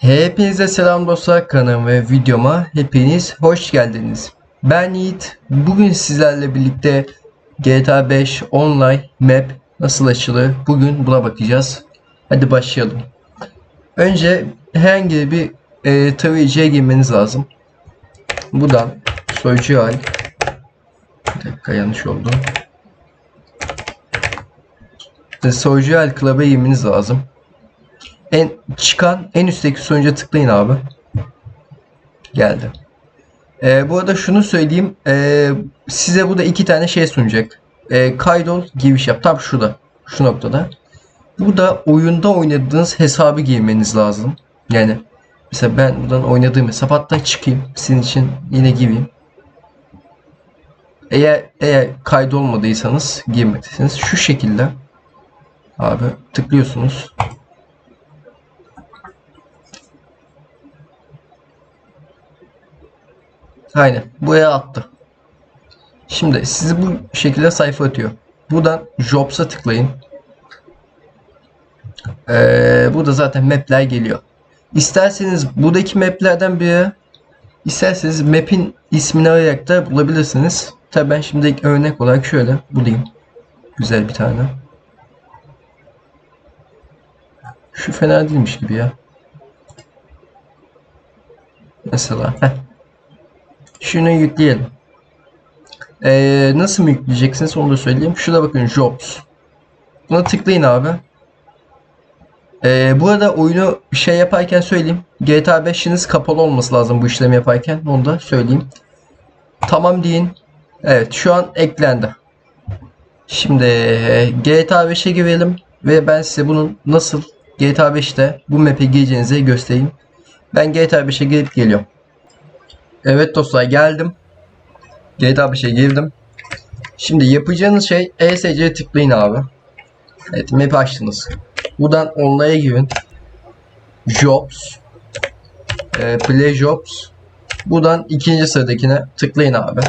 Hepinize selam dostlar kanalıma ve videoma hepiniz hoş geldiniz. Ben Yiğit. Bugün sizlerle birlikte GTA 5 online map nasıl açılır bugün buna bakacağız. Hadi başlayalım. Önce herhangi bir e, tarayıcıya girmeniz lazım. Buradan soyucu al. Bir dakika yanlış oldu. Soyucu al Club'a girmeniz lazım en çıkan en üstteki sonuca tıklayın abi. Geldi. Ee, bu arada şunu söyleyeyim. Ee, size burada iki tane şey sunacak. Ee, kaydol giriş yap. Tam şurada. Şu noktada. Burada oyunda oynadığınız hesabı girmeniz lazım. Yani mesela ben buradan oynadığım hesap hatta çıkayım. Sizin için yine gireyim. Eğer eğer kaydolmadıysanız girmediyseniz şu şekilde abi tıklıyorsunuz. Aynen. Buraya attı. Şimdi sizi bu şekilde sayfa atıyor. Buradan Jobs'a tıklayın. Ee, burada zaten mapler geliyor. İsterseniz buradaki maplerden biri isterseniz map'in ismini arayarak da bulabilirsiniz. Tabi ben şimdi örnek olarak şöyle bulayım. Güzel bir tane. Şu fena değilmiş gibi ya. Mesela. Heh. Şunu yükleyelim. Ee, nasıl mı yükleyeceksiniz onu da söyleyeyim. Şurada bakın Jobs. Buna tıklayın abi. Ee, bu arada oyunu şey yaparken söyleyeyim. GTA 5'iniz kapalı olması lazım bu işlemi yaparken. Onu da söyleyeyim. Tamam deyin. Evet şu an eklendi. Şimdi GTA 5'e girelim. Ve ben size bunun nasıl GTA 5'te bu map'e gireceğinizi göstereyim. Ben GTA 5'e girip geliyorum. Evet dostlar geldim. GTA 5'e girdim. Şimdi yapacağınız şey ESC'ye tıklayın abi. Evet map açtınız. Buradan online'a girin. Jobs. E, play Jobs. Buradan ikinci sıradakine tıklayın abi.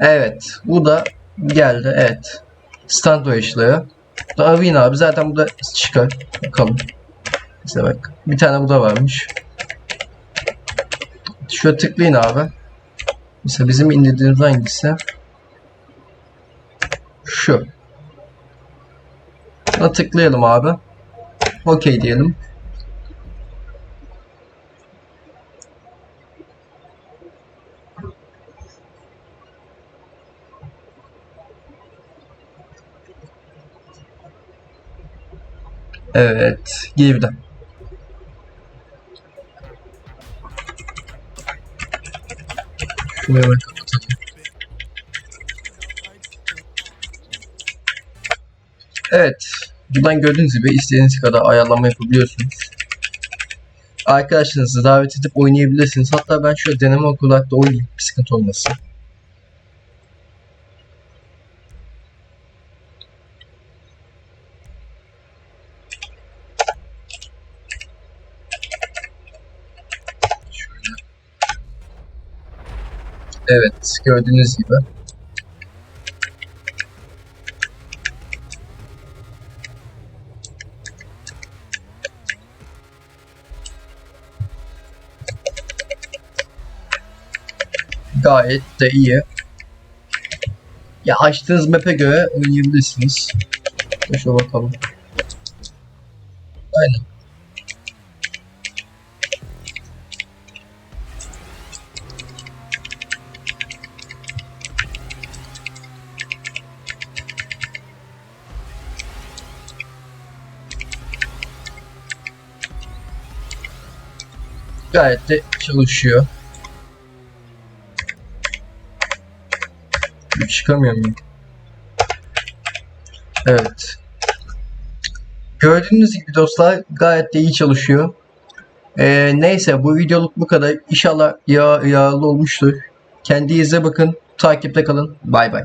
Evet. Bu da geldi. Evet. Stand işleri. Arayın abi. Zaten burada çıkar. Bakalım. Mesela bak. Bir tane bu da varmış. Şöyle tıklayın abi. Mesela bizim indirdiğimiz hangisi? Şu. Buna tıklayalım abi. OK diyelim. Evet, girdi. Şunu hemen. Evet. Buradan gördüğünüz gibi istediğiniz kadar ayarlama yapabiliyorsunuz. Arkadaşlarınızı davet edip oynayabilirsiniz. Hatta ben şöyle deneme olarak da oynayayım. Bir sıkıntı olmasın. Evet, gördüğünüz gibi. Gayet de iyi. Ya açtığınız map'e göre oynayabilirsiniz. Şöyle bakalım. Aynen. Gayet de çalışıyor. Çıkamıyor muyum? Evet. Gördüğünüz gibi dostlar gayet de iyi çalışıyor. Ee, neyse bu videoluk bu kadar. İnşallah ya yararlı olmuştur. Kendinize bakın. Takipte kalın. Bay bay.